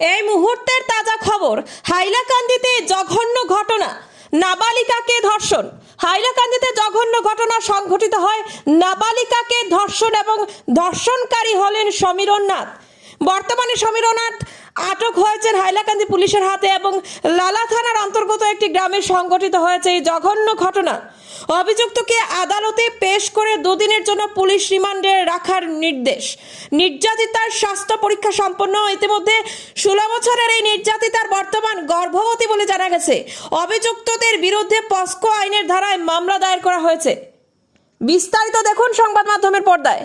এই মুহূর্তের তাজা খবর, হাইলাকান্দিতে জঘন্য ঘটনা, নাবালিকাকে ধর্ষণ। হাইলাকান্দিতে জঘন্য ঘটনা সংঘটিত হয় নাবালিকাকে ধর্ষণ এবং ধর্ষণকারী হলেন সমীরনাথ বর্তমানে সমীরণ নাথ আটক হয়েছেন হাইলাকান্দি পুলিশের হাতে এবং লালা থানার অন্তর্গত একটি গ্রামে সংগঠিত হয়েছে এই জঘন্য ঘটনা। অভিযুক্তকে আদালতে পেশ করে দুদিনের জন্য পুলিশ রিমান্ডে রাখার নির্দেশ। নির্যাতিতার স্বাস্থ্য পরীক্ষা সম্পন্ন ইতিমধ্যে ষোলো বছরের এই নির্যাতিতার বর্তমান গর্ভবতী বলে জানা গেছে। অভিযুক্তদের বিরুদ্ধে পস্কো আইনের ধারায় মামলা দায়ের করা হয়েছে। বিস্তারিত দেখুন সংবাদ মাধ্যমের পর্দায়।